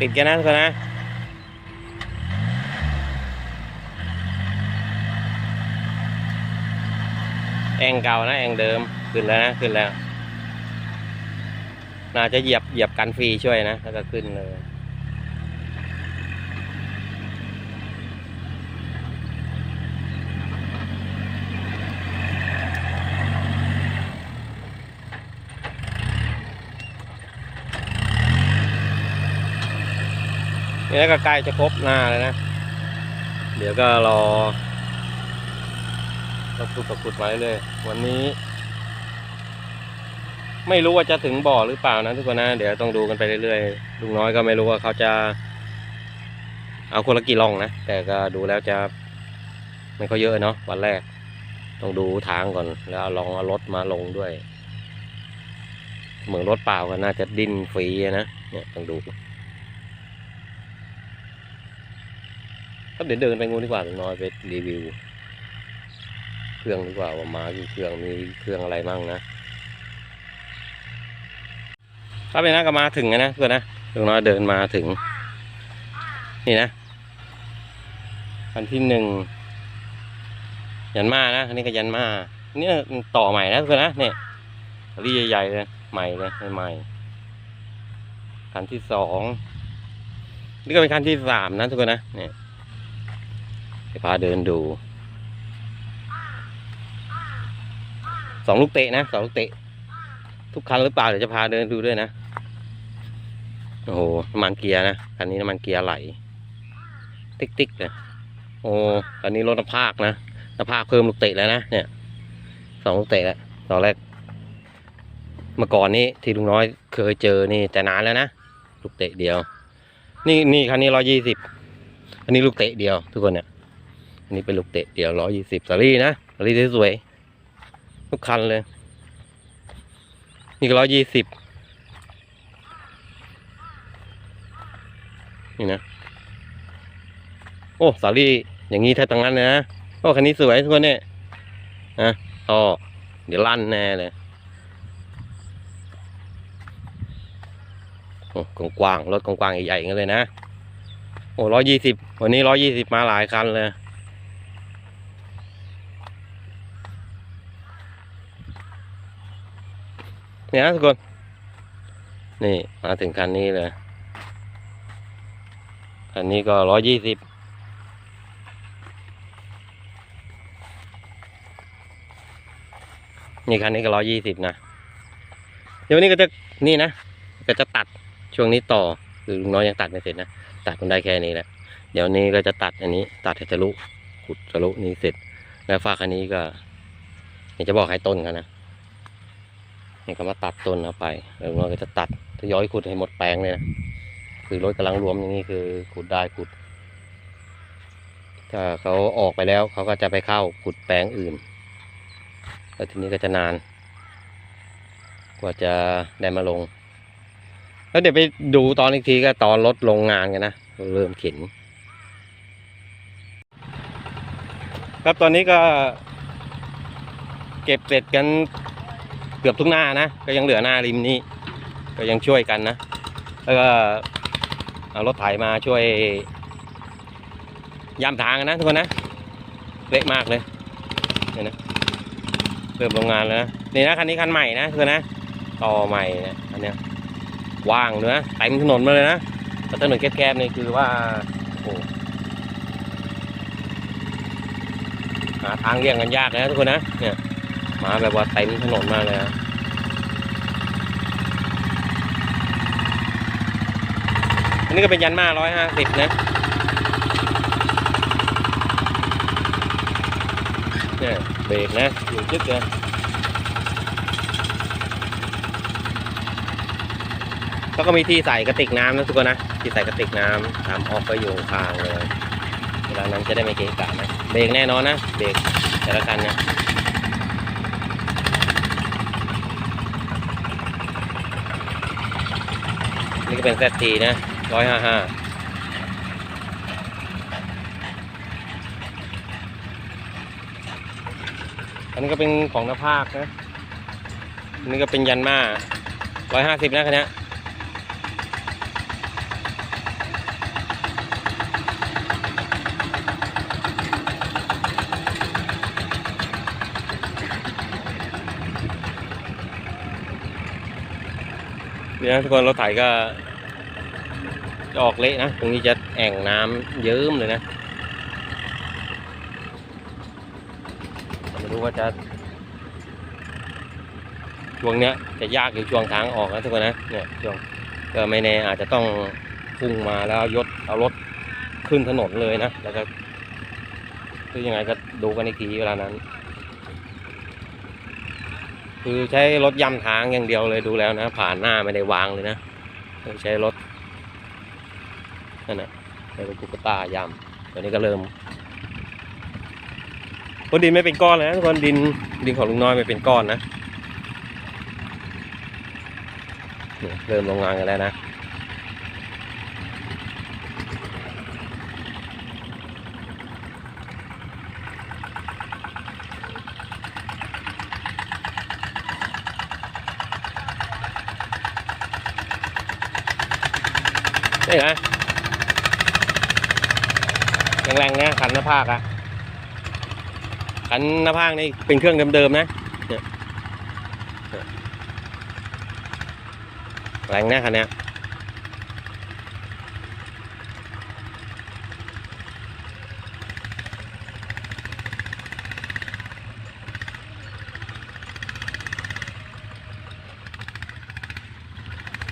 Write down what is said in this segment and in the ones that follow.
ติดกันนะทุกคนนะ แองเก่านะ แองเดิม ขึ้นแล้วนะ ขึ้นแล้ว น่าจะเหยียบเหยียบกันฟรีช่วยนะ แล้วก็ขึ้นเลย นี่ก็ใกล้จะครบหน้าแล้วนะ เดี๋ยวก็รอเราขุดประขุดไว้เลย วันนี้ ไม่รู้ว่าจะถึงบ่อหรือเปล่านะทุกคนนะ เดี๋ยวต้องดูกันไปเรื่อยๆลุงน้อยก็ไม่รู้ว่าเขาจะ เอาคนละกี่ล่องนะ แต่ก็ดูแล้วจะ ไม่ค่อยเยอะเนาะวันแรก ต้องดูทางก่อน แล้วลองเอารถมาลงด้วย เหมือนรถเปล่าก็น่าจะดิ้นฟรีนะ เนี่ยต้องดู ก็เดี๋ยวเดินไปงูดีกว่าลุงน้อยไปรีวิว เครื่องดีกว่าว่ามากี่เครื่องมีเครื่องอะไรมั่งนะถ้าเป็นนักก็มาถึงนะเพื่อนนะลุงน้อยเดินมาถึง นี่นะคันที่หนึ่งยันมานะอันนี้ก็ยันมาเนี่ยต่อใหม่นะเพื่อนนะเนี่ยรีใหญ่ๆเลยใหม่เลยใหม่คันที่สองนี่ก็เป็นคันที่สามนะทุกคนนะเนี่ย เดี๋ยวพาเดินดูสองลูกเตะนะสองลูกเตะ ทุกคันหรือเปล่าเดี๋ยวจะพาเดินดูด้วยนะโอ้โหน้ำมันเกียร์นะคันนี้น้ำมันเกียร์ไหล ติ๊กติ๊กเลยโอ้คันนี้รถน้ำภาคนะน้ำภาคเพิ่มลูกเตะแล้วนะเนี่ยสองลูกเตะแล้วตอนแรกเมื่อก่อนนี้ที่ลุงน้อยเคยเจอนี่แต่นานแล้วนะลูกเตะเดียว นี่นี่คันนี้ร้อยี่สิบอันนี้ลูกเตะเดียวทุกคนเนี่ย อันนี้เป็นลูกเตะเดียวร้อยี่สิบสาลี่นะสาลี่สวยๆทุกคันเลย นี่ก็ร้อยี่สิบนี่นะ โอ้สาลี่อย่างนี้แท้ตั้งนั้นเลยนะโอ้คันนี้สวยทุกคนเนี่ยนะท่อเดี๋ยวลั่นแน่เลยโอ้กว้างรถกว้างใหญ่ๆกันเลยนะ โอ้ร้อยี่สิบวันนี้ร้อยี่สิบมาหลายคันเลย เนี่ยนะทุกคน นี่มาถึงคันนี้เลย คันนี้ก็ร้อยยี่สิบนี่คันนี้ก็ร้อยยี่สิบนะ เดี๋ยววันนี้ก็จะนี่นะ ก็จะตัดช่วงนี้ต่อคือลุงน้อยยังตัดไม่เสร็จนะ ตัดมันได้แค่นี้แหละ เดี๋ยวนี้ก็จะตัดอันนี้ ตัดทะลุขุดทะลุนี้เสร็จ แล้วฝากอันนี้ก็เดี๋ยวจะบอกให้ต้นกันนะ นี่ก็มาตัดต้นเอาไปแล้วเราก็จะตัดทยอยขุดให้หมดแปลงเลยนะคือรถกำลังรวมอย่างนี้คือขุดได้ขุด ถ้าเขาออกไปแล้วเขาก็จะไปเข้าขุดแปลงอื่นแล้วทีนี้ก็จะนาน กว่าจะได้มาลง แล้วเดี๋ยวไปดูตอนอีกทีก็ตอนรถลงงานกันนะเริ่มเข็นครับตอนนี้ก็ เก็บเสร็จกัน เกือบทุกหน้านะ ก็ยังเหลือหน้าริมนี้ ก็ยังช่วยกันนะ แล้วก็เอารถไถมาช่วยยามทางนะทุกคนนะ เละมากเลยเนี่ยนะเริ่มโรงงานแล้วนะนี่นะคันนี้คันใหม่นะทุกคนนะต่อใหม่นะอันเนี้ยว่างเนื้อเต็มถนนมาเลยนะแต่ถนนแคบๆนี่คือว่าโอ้โหาทางเลี่ยงกันยากเลยนะทุกคนนะเนี่ย มาแบบว่าเต็มถนนมากเลยนะอันนี้ก็เป็นยันมาร้อยห้าสิบนะเนี่ยเบรกนะอยู่จึ๊กเลยเขาก็มีที่ใส่กระติกน้ำนะทุกคนนะที่ใส่กระติกน้ำทำออกก็อยู่ข้างเลยเวลานั้นจะได้ไม่เกะกะนะเบรกแน่นอนนะเบรกแต่ละคันเนี่ย นี่ก็เป็นแซตีนะร้อยห้าห้าอันนี้ก็เป็นของนภาคนะอันนี้ก็เป็นยันมาร้อยห้าสิบนะคันนี้ เนี่ยทุกคนเราถไถก็จะออกเละนะ ตรงนี้จะแอ่งน้ำเยิ้มเลยนะไม่รู้ว่าจะ ช่วงเนี้ยจะยากอยู่ช่วงทางออกนะทุกคนนะเนี่ยช่วงก็ไม่แน่อาจจะต้องพุ่งมาแล้วเอายศเอารถขึ้นถนนเลยนะ แล้วก็คือยังไงก็ดูกันอีกทีเวลานั้น คือใช้รถย่ำทางอย่างเดียวเลยดูแล้วนะ ผ่านหน้าไม่ได้วางเลยนะใช้รถนั่นแหละใช้รถกุกตาย่ำตอนนี้ก็เริ่มคนดินไม่เป็นก้อนเลยนะทุกคนดินดินของลุงน้อยไม่เป็นก้อนนะเนี่ยเริ่มลงงานกันแล้วนะ นี่นะแรงๆนะคันหน้าภาคอะคันหน้าภาคนี่เป็นเครื่องเดิมๆนะเนี่ยเนี่ยแรงนะคันเนี้ย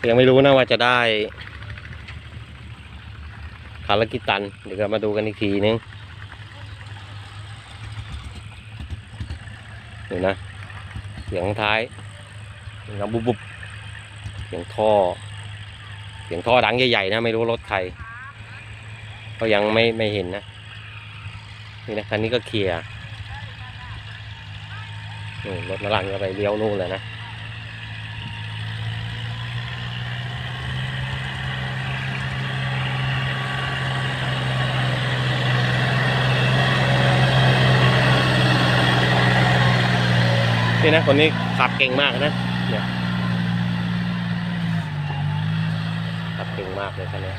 ยังไม่รู้นะว่าจะได้ คารกิตัน เดี๋ยวเรามาดูกันอีกทีนึงเดี๋ยวนะเสียงท้ายเสียงบุบบุบเสียงท่อ เสียงท่อดังใหญ่ๆนะไม่รู้รถใครก็ยังไม่ไม่เห็นนะนี่นะคันนี้ก็เคลียร์รถมาลังก็ไปเลี้ยวนู่นเลยนะ นี่นะคนนี้ขับเก่งมากนะเนี่ยขับเก่งมากเลยคันนี้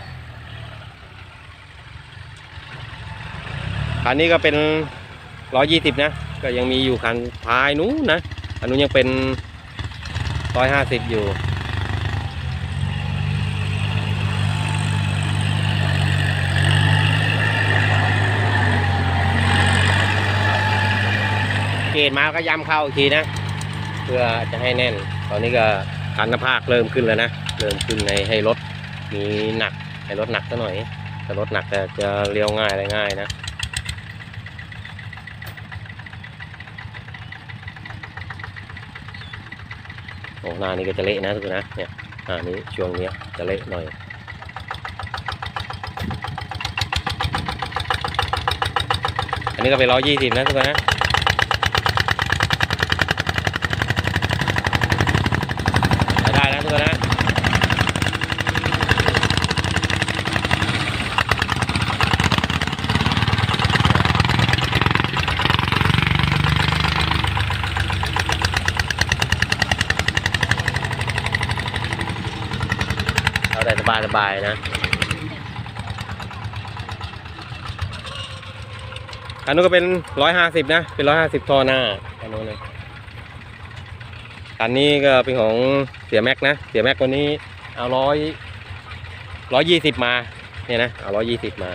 คันนี้ก็เป็นร้อยยี่สิบนะ ก็ยังมีอยู่คันท้ายนู้นนะอันนู้นยังเป็นร้อยห้าสิบอยู่เกณฑ์มาก็ย้ำเข้าอีกทีนะ พื่อจะให้แน่น ตอนนี้ก็คันภาคเริ่มขึ้นแล้วนะ เริ่มขึ้นในให้รถมีหนัก ให้รถหนักซะหน่อย แต่รถหนักแต่จะเลี้ยวง่ายอะไรง่ายนะโอ้หน้านี้ก็จะเละนะทุกคนนะ เนี่ยหน้านี้ช่วงเนี้ยจะเละหน่อยอันนี้ก็เป็นร้อยยี่สิบนะทุกคนนะ ไปได้นะทุกคนนะเอาได้ส บายสบายๆนะอันนู้นก็เป็นร้อยห้าสิบนะ เป็นร้อยห้าสิบทอหน้าอันนู้นเลยอันนี้ก็เป็นของเสียแม็กนะ เสียแม็กวันนี้เอาร้อยร้อยยี่สิบมา เนี่ยนะ เอาร้อยยี่สิบมา